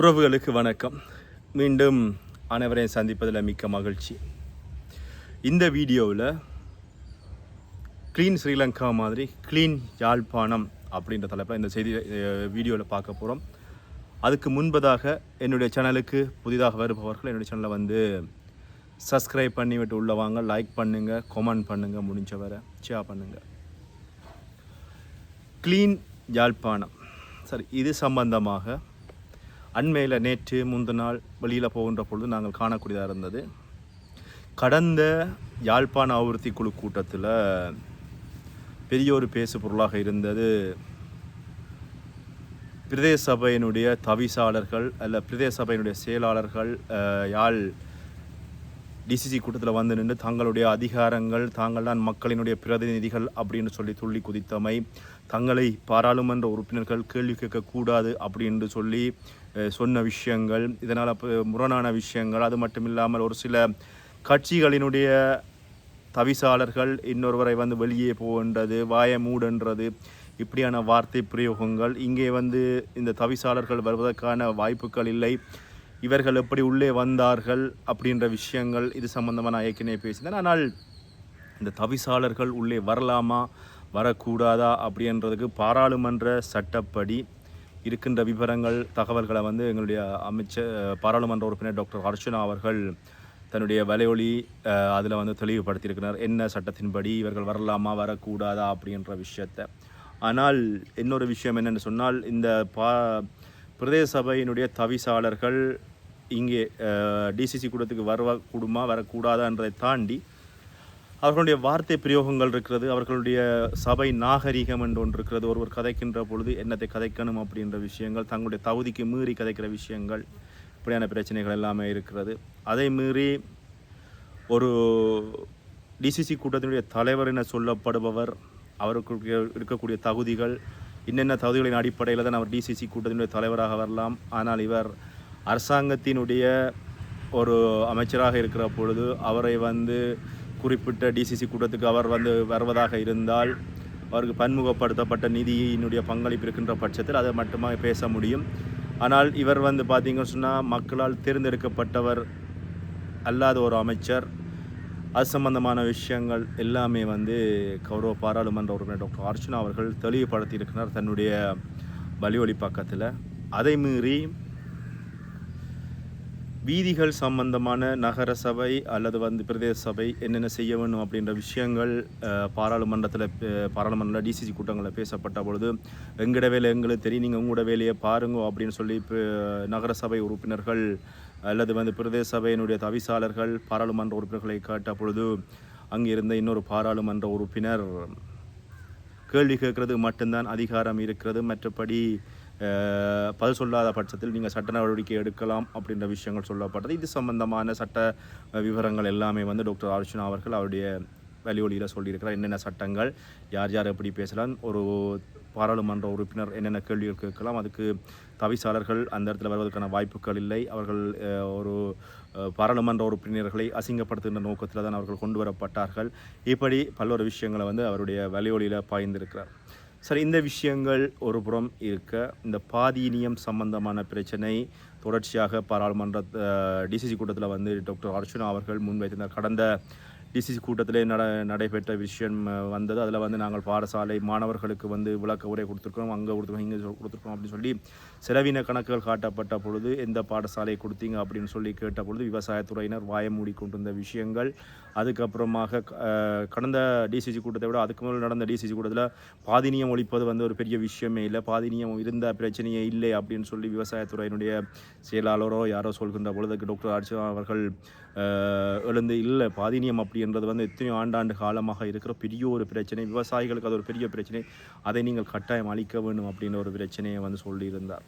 உறவுகளுக்கு வணக்கம். மீண்டும் அனைவரையும் சந்திப்பதில் மிக்க மகிழ்ச்சி. இந்த வீடியோவில் க்ளீன் ஸ்ரீலங்கா மாதிரி க்ளீன் யாழ்ப்பாணம் அப்படின்ற தலைப்பில் இந்த செய்தி வீடியோவில் பார்க்க போகிறோம். அதுக்கு முன்பதாக என்னுடைய சேனலுக்கு புதிதாக வருபவர்கள் என்னுடைய சேனலை வந்து சப்ஸ்கிரைப் பண்ணி விட்டு உள்ளே வாங்க லைக் பண்ணுங்கள் கொமெண்ட் பண்ணுங்கள் முடிஞ்ச வரை ஷேர் பண்ணுங்கள் க்ளீன் யாழ்ப்பாணம் சரி இது சம்பந்தமாக அண்மையில் நேற்று முந்தின நாள் வெளியில் போகின்ற பொழுது நாங்கள் காணக்கூடியதாக இருந்தது. கடந்த யாழ்ப்பாண ஆவர்த்தி குழு கூட்டத்தில் பெரிய ஒரு பேசு பொருளாக இருந்தது. பிரதேச சபையினுடைய தவிசாளர்கள் அல்ல பிரதேச சபையினுடைய செயலாளர்கள் யாழ் டிசிசி கூட்டத்தில் வந்து நின்று தங்களுடைய அதிகாரங்கள் தாங்கள் தான் மக்களினுடைய பிரதிநிதிகள் அப்படின்னு சொல்லி துள்ளி குதித்தமை தங்களை பாராளுமன்ற உறுப்பினர்கள் கேள்வி கேட்கக்கூடாது அப்படின்னு சொல்லி சொன்ன விஷயங்கள் இதனால் முரணான விஷயங்கள் அது மட்டும் இல்லாமல் ஒரு சில கட்சிகளினுடைய தவிசாளர்கள் இன்னொருவரை வந்து வெளியே போகின்றது வாய மூடுன்றது இப்படியான வார்த்தை பிரயோகங்கள். இங்கே வந்து இந்த தவிசாளர்கள் வருவதற்கான வாய்ப்புகள் இல்லை. இவர்கள் எப்படி உள்ளே வந்தார்கள் அப்படின்ற விஷயங்கள் இது சம்மந்தமாக நான் ஏற்கனவே பேசினேன் ஆனால் இந்த தவிசாளர்கள் உள்ளே வரலாமா வரக்கூடாதா அப்படின்றதுக்கு பாராளுமன்ற சட்டப்படி இருக்கின்ற விவரங்கள் தகவல்களை வந்து எங்களுடைய அமைச்சர் பாராளுமன்ற உறுப்பினர் டாக்டர் அர்ச்சனா அவர்கள் தன்னுடைய வலையொலி அதில் வந்து தெளிவுபடுத்தியிருக்கிறார். என்ன சட்டத்தின்படி இவர்கள் வரலாமா வரக்கூடாதா அப்படின்ற விஷயத்தை. ஆனால் இன்னொரு விஷயம் என்னென்னு சொன்னால் இந்த பா பிரதேச சபையினுடைய தவிசாளர்கள் இங்கே டிசிசி கூடத்துக்கு வருவா கூடுமா வரக்கூடாதான்றதை தாண்டி அவர்களுடைய வார்த்தை பிரயோகங்கள் இருக்கிறது அவர்களுடைய சபை நாகரிகம் என்று ஒன்று இருக்கிறது. ஒருவர் கதைக்கின்ற பொழுது என்னத்தை கதைக்கணும் அப்படின்ற விஷயங்கள் தங்களுடைய தகுதிக்கு மீறி கதைக்கிற விஷயங்கள் இப்படியான பிரச்சனைகள் எல்லாமே இருக்கிறது. அதை மீறி ஒரு டிசிசி கூட்டத்தினுடைய தலைவர் என சொல்லப்படுபவர் அவருக்கு இருக்கக்கூடிய தகுதிகள் என்னென்ன தகுதிகளின் அடிப்படையில் தான் அவர் டிசிசி கூட்டத்தினுடைய தலைவராக வரலாம். ஆனால் இவர் அரசாங்கத்தினுடைய ஒரு அமைச்சராக இருக்கிற பொழுது அவரை வந்து குறிப்பிட்ட டிசிசி கூட்டத்துக்கு அவர் வந்து வருவதாக இருந்தால் அவருக்கு பன்முகப்படுத்தப்பட்ட நிதியினுடைய பங்களிப்பு இருக்கின்ற பட்சத்தில் அதை மட்டுமாக பேச முடியும். ஆனால் இவர் வந்து பார்த்திங்கன்னு சொன்னால் மக்களால் தேர்ந்தெடுக்கப்பட்டவர் அல்லாத ஒரு அமைச்சர். அது சம்பந்தமான விஷயங்கள் எல்லாமே வந்து கௌரவ பாராளுமன்ற உறுப்பினர் டாக்டர் அர்ச்சனா அவர்கள் தெளிவுபடுத்தியிருக்கிறார் தன்னுடைய வலியொலி பக்கத்தில். அதை மீறி வீதிகள் சம்பந்தமான நகர சபை அல்லது வந்து பிரதேச சபை என்னென்ன செய்ய வேண்டும் அப்படின்ற விஷயங்கள் பாராளுமன்றத்தில் பாராளுமன்றத்தில் பாராளுமன்ற டிசிசி கூட்டங்களில் பேசப்பட்ட பொழுது எங்கட வேலை எங்களுக்கு தெரியும் நீங்கள் உங்களோட வேலையை பாருங்க அப்படின்னு சொல்லி இப்போ நகர சபை உறுப்பினர்கள் அல்லது வந்து பிரதேச சபையினுடைய தவிசாளர்கள் பாராளுமன்ற உறுப்பினர்களை கேட்ட பொழுது அங்கே இருந்த இன்னொரு பாராளுமன்ற உறுப்பினர் கேள்வி கேட்கறது மட்டும்தான் அதிகாரம் இருக்கிறது. மற்றபடி பதில் சொல்லாத பட்சத்தில் நீங்கள் சட்ட நடவடிக்கை எடுக்கலாம் அப்படின்ற விஷயங்கள் சொல்லப்பட்டது. இது சம்பந்தமான சட்ட விவரங்கள் எல்லாமே வந்து டாக்டர் அர்ச்சனா அவர்கள் அவருடைய வலியொலியில் சொல்லியிருக்கிறார். என்னென்ன சட்டங்கள் யார் யார் எப்படி பேசலாம் ஒரு பாராளுமன்ற உறுப்பினர் என்னென்ன கேள்விகள் கேட்கலாம் அதுக்கு தவிசாளர்கள் அந்த இடத்துல வருவதற்கான வாய்ப்புகள் இல்லை. அவர்கள் ஒரு பாராளுமன்ற உறுப்பினர்களை அசிங்கப்படுத்துகின்ற நோக்கத்தில் தான் அவர்கள் கொண்டு வரப்பட்டார்கள். இப்படி பல்வேறு விஷயங்களை வந்து அவருடைய வலியொலியில் பாய்ந்திருக்கிறார். சரி இந்த விஷயங்கள் ஒரு புறம் இருக்க இந்த பாதீனியம் சம்பந்தமான பிரச்சனை தொடர்ச்சியாக பாராளுமன்ற டிசிசி கூட்டத்தில் வந்து டாக்டர் அர்ச்சுனா அவர்கள் முன்வைத்திருந்தார் கடந்த டிசிசி கூட்டத்திலே நட நடைபெற்ற விஷயம் வந்தது. அதில் வந்து நாங்கள் பாடசாலை மாணவர்களுக்கு வந்து விளக்க உரை கொடுத்துருக்கோம் அங்கே கொடுத்துருக்கோம் இங்கே கொடுத்துருக்கோம் அப்படின்னு சொல்லி செலவின கணக்குகள் காட்டப்பட்ட பொழுது எந்த பாடசாலை கொடுத்தீங்க அப்படின்னு சொல்லி கேட்ட பொழுது விவசாயத்துறையினர் வாய மூடிக்கொண்டிருந்த விஷயங்கள் அதுக்கப்புறமாக கடந்த டிசிசி கூட்டத்தை விட அதுக்கு முதல் நடந்த டிசிசி கூட்டத்தில் பாதினியம் ஒழிப்பது வந்து ஒரு பெரிய விஷயமே இல்லை. பாதினியம் இருந்த பிரச்சனையே இல்லை அப்படின்னு சொல்லி விவசாயத்துறையினுடைய செயலாளரோ யாரோ சொல்கின்ற பொழுது டாக்டர் அர்ச்சனா அவர்கள் எழுந்து இல்லை பாதினியம் அப்படின்றது வந்து எத்தனையோ ஆண்டாண்டு காலமாக இருக்கிற பெரிய ஒரு பிரச்சனை. விவசாயிகளுக்கு அது ஒரு பெரிய பிரச்சனை. அதை நீங்கள் கட்டாயம் அளிக்க வேண்டும் அப்படின்ற ஒரு பிரச்சனையை வந்து சொல்லியிருந்தார்.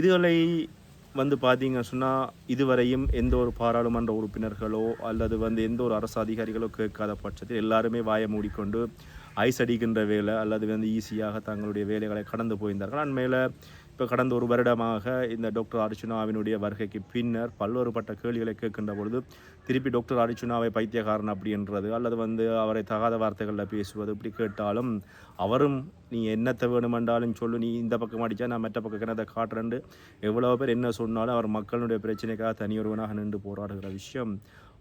இதுகளை வந்து பார்த்தீங்க சொன்னால் இதுவரையும் எந்த ஒரு பாராளுமன்ற உறுப்பினர்களோ அல்லது வந்து எந்த ஒரு அரசு அதிகாரிகளோ கேட்காத பட்சத்தில் எல்லாருமே வாயை மூடிக்கொண்டு ஐஸ் அடிக்கின்ற வேலை அல்லது வந்து ஈஸியாக தங்களுடைய வேலைகளை கடந்து போயிருந்தார்கள். அண்மையில் இப்போ கடந்த ஒரு வருடமாக இந்த டாக்டர் அர்ச்சுனாவினுடைய வருகைக்கு பின்னர் பல்வேறுபட்ட கேள்விகளை கேட்கின்ற பொழுது திருப்பி டாக்டர் அர்ச்சுனாவை பைத்தியக்காரன் அப்படின்றது அல்லது வந்து அவரை தகாத வார்த்தைகளில் பேசுவது இப்படி கேட்டாலும் அவரும் நீ என்னத்தை வேணுமென்றாலும் சொல்லு நீ இந்த பக்கம் அடித்தா நான் மற்ற பக்கம் கிணத்தை காட்டுறேன்ட்டு எவ்வளோ பேர் என்ன சொன்னாலும் அவர் மக்களுடைய பிரச்சனைக்காக தனியொருவனாக நின்று போராடுகிற விஷயம்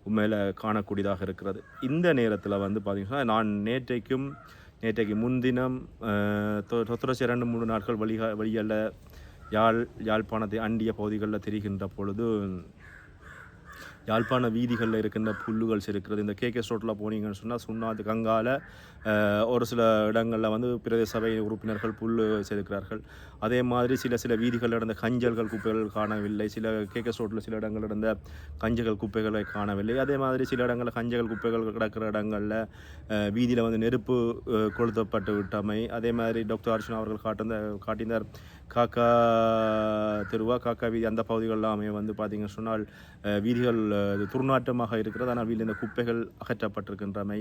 உண்மையில் காணக்கூடியதாக இருக்கிறது. இந்த நேரத்தில் வந்து பார்த்தீங்கன்னா நான் நேற்றைக்கும் நேற்றைக்கு முன்தினம் அஹ், தொ- ரெண்டு மூணு நாட்கள் வழிக வழிகளில் யாழ் யாழ்ப்பாணத்தை அண்டிய பகுதிகளில் தெரிகின்ற பொழுது யாழ்ப்பாண வீதிகளில் இருக்கின்ற புல்லுகள் இருக்கிறது இந்த கேகே ரோட்டில் போனீங்கன்னு சொன்னால் சுண்ணாத்து கங்கால ஒரு சில இடங்களில் வந்து பிரதேச சபை உறுப்பினர்கள் புல் செதுக்கிறார்கள் அதே மாதிரி சில சில வீதிகளில் இருந்த கஞ்சல்கள் குப்பைகள் காணவில்லை. சில கேகேஎஸ் ரோட்டில் சில இடங்களில் இருந்த கஞ்சல்கள் குப்பைகளை காணவில்லை. அதே மாதிரி சில இடங்களில் கஞ்சல் குப்பைகள் கிடக்கிற இடங்களில் வீதியில் வந்து நெருப்பு கொளுத்தப்பட்டு விட்டமை. அதே மாதிரி டாக்டர் அர்ச்சனா அவர்கள் காட்டின காட்டினார் காக்கா தெருவா காக்கா வீதி அந்த பகுதிகளெல்லாமே வந்து பார்த்தீங்கன்னு சொன்னால் வீதிகள் அஹ், துர்நாற்றமாக இருக்கிறது. ஆனால் வீட்டில் இந்த குப்பைகள் அகற்றப்பட்டிருக்கின்றமை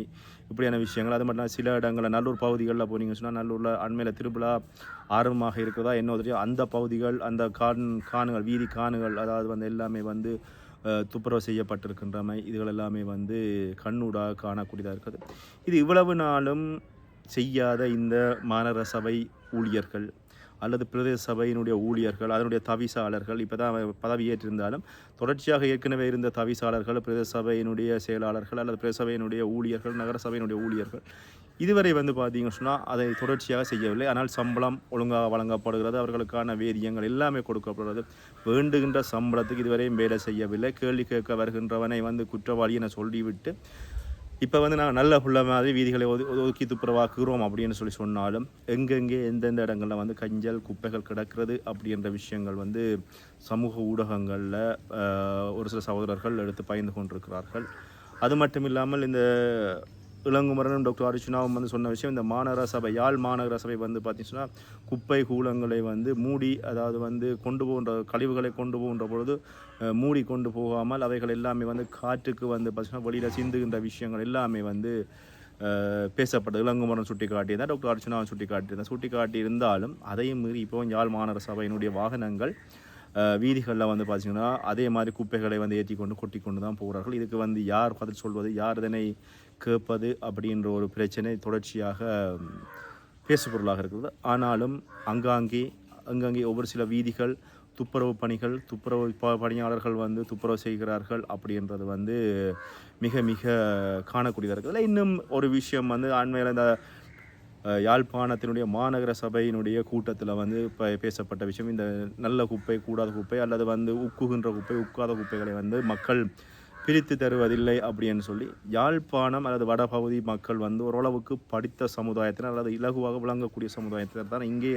இப்படியான விஷயங்கள். அது மட்டும் சில இடங்களில் நல்லூர் பகுதிகளில் போனீங்கன்னு சொன்னால் நல்லூரில் அண்மையில் திருவிழா ஆர்வமாக இருக்கிறதா என்ன தெரியும்? அந்த பகுதிகள் அந்த கான் காணுகள் வீதி காணுகள் அதாவது வந்து எல்லாமே வந்து துப்புரவு செய்யப்பட்டிருக்கின்றமை இதுகள் எல்லாமே வந்து கண்ணூடாக காணக்கூடியதாக இருக்குது இது இவ்வளவு நாளும் செய்யாத இந்த மாநகர சபை ஊழியர்கள் அல்லது பிரதேச சபையினுடைய ஊழியர்கள் அதனுடைய தவிசாளர்கள் இப்போ தான் பதவியேற்றிருந்தாலும் தொடர்ச்சியாக ஏற்கனவே இருந்த தவிசாளர்கள் பிரதேச சபையினுடைய செயலாளர்கள் அல்லது பிரதேச சபையினுடைய ஊழியர்கள் நகர சபையினுடைய ஊழியர்கள் இதுவரை வந்து பார்த்தீங்கன்னு சொன்னால் அதை தொடர்ச்சியாக செய்யவில்லை. ஆனால் சம்பளம் ஒழுங்காக வழங்கப்படுகிறது அவர்களுக்கான வேதியங்கள் எல்லாமே கொடுக்கப்படுகிறது. வேண்டுகின்ற சம்பளத்துக்கு இதுவரையும் வேலை செய்யவில்லை. கேள்வி கேட்க வருகின்றவனை வந்து குற்றவாளி என சொல்லிவிட்டு இப்போ வந்து நாங்கள் நல்ல புள்ள மாதிரி வீதிகளை ஒது ஒதுக்கி துப்புரவாக்குகிறோம் அப்படின்னு சொல்லி சொன்னாலும் எங்கெங்கே எந்தெந்த இடங்களில் வந்து கஞ்சல் குப்பைகள் கிடக்கிறது அப்படின்ற விஷயங்கள் வந்து சமூக ஊடகங்களில் ஒரு சில சகோதரர்கள் எடுத்து பயந்து கொண்டிருக்கிறார்கள். அது மட்டும் இல்லாமல் இந்த இளங்குமரனும் டாக்டர் அர்ச்சுனாவும் வந்து சொன்ன விஷயம் இந்த மாநகர சபை யாழ் மாநகர சபை வந்து பார்த்தீங்கன்னா குப்பை கூலங்களை வந்து மூடி அதாவது வந்து கொண்டு போகின்ற கழிவுகளை கொண்டு போகின்ற பொழுது மூடி கொண்டு போகாமல் அவைகள் எல்லாமே வந்து காற்றுக்கு வந்து பார்த்தீங்கன்னா வெளியில் சிந்துகின்ற விஷயங்கள் எல்லாமே வந்து பேசப்பட்டது. இளங்குமரன் சுட்டி காட்டியிருந்தால் டாக்டர் அர்ச்சுனாவும் சுட்டி காட்டியிருந்தார் சுட்டி காட்டியிருந்தாலும் அதையும் மீறி இப்போ யாழ் மாநகர சபையினுடைய வாகனங்கள் வீதிகளில் வந்து பார்த்தீங்கன்னா அதே மாதிரி குப்பைகளை வந்து ஏற்றி கொண்டு கொட்டி கொண்டு தான் போகிறார்கள். இதுக்கு வந்து யார் பதில் சொல்வது யார் இதனை கேட்பது அப்படின்ற ஒரு பிரச்சனை தொடர்ச்சியாக பேசுபொருளாக இருக்கிறது. ஆனாலும் அங்காங்கே அங்கங்கே ஒவ்வொரு சில வீதிகள் துப்புரவு பணிகள் துப்புரவு ப- பணியாளர்கள் வந்து துப்புரவு செய்கிறார்கள் அப்படின்றது வந்து மிக மிக காணக்கூடியதாக இருக்குது. இன்னும் ஒரு விஷயம் வந்து அண்மையில் இந்த யாழ்ப்பாணத்தினுடைய மாநகர சபையினுடைய கூட்டத்தில் வந்து இப்போ பேசப்பட்ட விஷயம். இந்த நல்ல குப்பை கூடாத குப்பை அல்லது வந்து உக்குகின்ற குப்பை உக்காத குப்பைகளை வந்து மக்கள் பிரித்து தருவதில்லை அப்படின்னு சொல்லி யாழ்ப்பாணம் அல்லது வடபகுதி மக்கள் வந்து ஓரளவுக்கு படித்த சமுதாயத்தினர் அல்லது இலகுவாக விளங்கக்கூடிய சமுதாயத்தினர் தான் இங்கே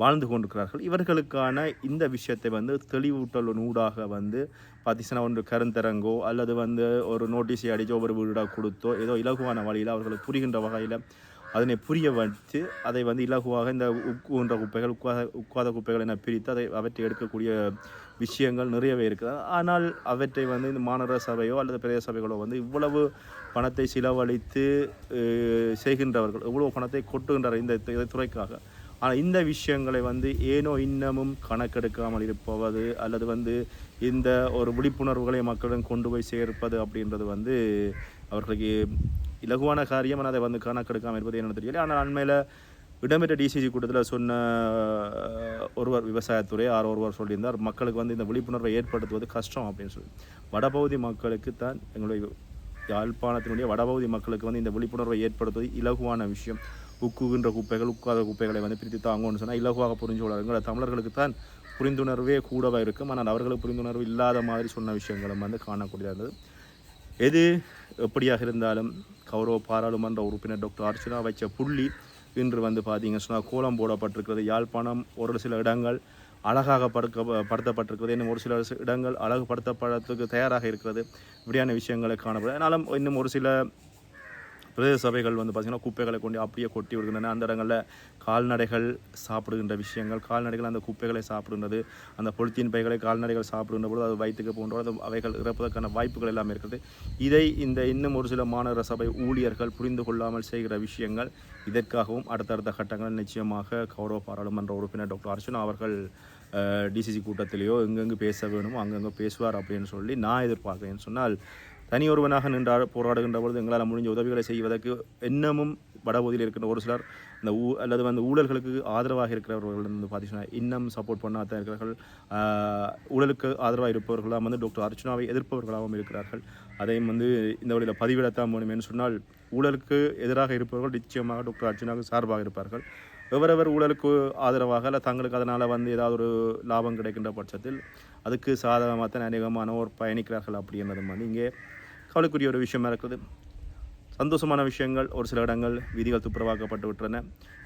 வாழ்ந்து கொண்டிருக்கிறார்கள். இவர்களுக்கான இந்த விஷயத்தை வந்து தெளிவூட்டல் நூடாக வந்து பார்த்தீங்கன்னா ஒன்று கருந்தரங்கோ அல்லது வந்து ஒரு நோட்டீஸை அடிச்சோ ஒரு வீடாக கொடுத்தோ ஏதோ இலகுவான வழியில் அவர்களுக்கு புரிகின்ற வகையில் அதனை புரிய வைத்து அதை வந்து இலகுவாக இந்த உக்குன்ற குப்பைகள் உட்காத உட்காத குப்பைகள் என பிரித்து அதை அவற்றை எடுக்கக்கூடிய விஷயங்கள் நிறையவே இருக்குது. ஆனால் அவற்றை வந்து இந்த மாநகர சபையோ அல்லது பிரதேச சபைகளோ வந்து இவ்வளவு பணத்தை செலவழித்து செய்கின்றவர்கள் இவ்வளவு பணத்தை கொட்டுகின்றனர் இந்த துறைக்காக. ஆனால் இந்த விஷயங்களை வந்து ஏனோ இன்னமும் கணக்கெடுக்காமல் இருப்பது அல்லது வந்து இந்த ஒரு விழிப்புணர்வுகளை மக்களிடம் கொண்டு போய் சேர்ப்பது அப்படின்றது வந்து அவர்களுக்கு இலகுவான காரியம் ஆனால் அதை வந்து கணக்கெடுக்காமல் இருப்பது என்னென்னு தெரியல. ஆனால் அண்மையில் இடம்பெற்ற டிசிசி கூட்டத்தில் சொன்ன ஒருவர் விவசாயத்துறை யார் ஒருவர் சொல்லியிருந்தார் மக்களுக்கு வந்து இந்த விழிப்புணர்வை ஏற்படுத்துவது கஷ்டம் அப்படின்னு சொல்லி. வடபகுதி மக்களுக்கு தான் எங்களுடைய யாழ்ப்பாணத்தினுடைய வடபகுதி மக்களுக்கு வந்து இந்த விழிப்புணர்வை ஏற்படுத்துவது இலகுவான விஷயம். உக்குகின்ற குப்பைகள் உட்காத குப்பைகளை வந்து பிரித்து தாங்கன்னு சொன்னால் இலகுவாக புரிஞ்சு கொள்ளாருங்க தமிழர்களுக்கு தான் புரிந்துணர்வே கூடவாக இருக்கும். ஆனால் அவர்களுக்கு புரிந்துணர்வு இல்லாத மாதிரி சொன்ன விஷயங்களும் வந்து காணக்கூடியதாக இருந்தது. எது எப்படியாக இருந்தாலும் கௌரவ பாராளுமன்ற உறுப்பினர் டாக்டர் அர்ச்சனா வைச்ச புள்ளி இன்று வந்து பார்த்தீங்க சொன்னால் கோலம் போடப்பட்டிருக்கிறது யாழ்ப்பாணம் ஒரு சில இடங்கள் அழகாக படுக்க படுத்தப்பட்டிருக்கிறது இன்னும் ஒரு சில இடங்கள் அழகுபடுத்தப்படத்துக்கு தயாராக இருக்கிறது இப்படியான விஷயங்களை காணப்படுது. ஆனாலும் இன்னும் ஒரு சில பிரதேச சபைகள் வந்து பார்த்திங்கன்னா குப்பைகளை கொண்டு அப்படியே கொட்டி விடுகின்றன. அந்த இடங்களில் கால்நடைகள் சாப்பிடுகின்ற விஷயங்கள் கால்நடைகள் அந்த குப்பைகளை சாப்பிடுகின்றது அந்த பொலித்தீன் பைகளை கால்நடைகள் சாப்பிடுகின்ற பொழுது அது வயிற்றுக்கு போன்ற அது அவைகள் இறப்பதற்கான வாய்ப்புகள் எல்லாம் இருக்கிறது இதை இந்த இன்னும் ஒரு சில மாநகர சபை ஊழியர்கள் புரிந்து கொள்ளாமல் செய்கிற விஷயங்கள் இதற்காகவும் அடுத்தடுத்த கட்டங்கள் நிச்சயமாக கௌரவ பாராளுமன்ற உறுப்பினர் டாக்டர் அர்ச்சனா அவர்கள் டிசிசி கூட்டத்திலேயோ எங்கெங்கு பேச வேணுமோ அங்கங்கே பேசுவார் அப்படின்னு சொல்லி நான் எதிர்பார்க்குறேன்னு சொன்னால் தனி ஒருவனாக நின்றார் போராடுகின்ற பொழுது எங்களால் முடிஞ்ச உதவிகளை செய்வதற்கு இன்னமும் வடபகுதியில் இருக்கின்ற ஒரு சிலர் இந்த ஊ அல்லது வந்து ஊழல்களுக்கு ஆதரவாக இருக்கிறவர்கள் வந்து பார்த்தீங்கன்னா இன்னும் சப்போர்ட் பண்ணாத இருக்கிறார்கள். ஊழலுக்கு ஆதரவாக இருப்பவர்களாக வந்து டாக்டர் அர்ச்சனாவை எதிர்ப்பவர்களாகவும் இருக்கிறார்கள். அதையும் வந்து இந்த வழியில் பதிவிடத்தான் முடியும் என்று சொன்னால் ஊழலுக்கு எதிராக இருப்பவர்கள் நிச்சயமாக டாக்டர் அர்ச்சனாவுக்கு சார்பாக இருப்பார்கள். எவரவர் ஊழலுக்கு ஆதரவாக அல்ல தங்களுக்கு அதனால் வந்து ஏதாவது ஒரு லாபம் கிடைக்கின்ற பட்சத்தில் அதுக்கு சாதகமாக தான் அநேகமானோர் பயணிக்கிறார்கள் அப்படின்றதும் வந்து இங்கே கவலைக்குரிய ஒரு விஷயமா இருக்குது. சந்தோஷமான விஷயங்கள் ஒரு சில இடங்கள் வீதிகள் துப்புரவாக்கப்பட்டு விட்டன.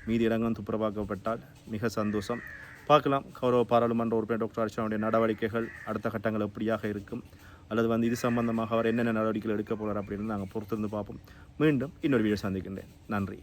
மீதி இடங்கள் துப்புரவாக்கப்பட்டால் மிக சந்தோஷம். பார்க்கலாம் கௌரவ பாராளுமன்ற உறுப்பினர் டாக்டர் அர்ச்சனாவுடைய நடவடிக்கைகள் அடுத்த கட்டங்கள் எப்படியாக இருக்கும்? அல்லது வந்து இது சம்பந்தமாக அவர் என்னென்ன நடவடிக்கைகள் எடுக்க போகிறார் அப்படின்னு நாங்கள் பொறுத்திருந்து பார்ப்போம். மீண்டும் இன்னொரு வீடியோ சந்திக்கின்றேன். நன்றி.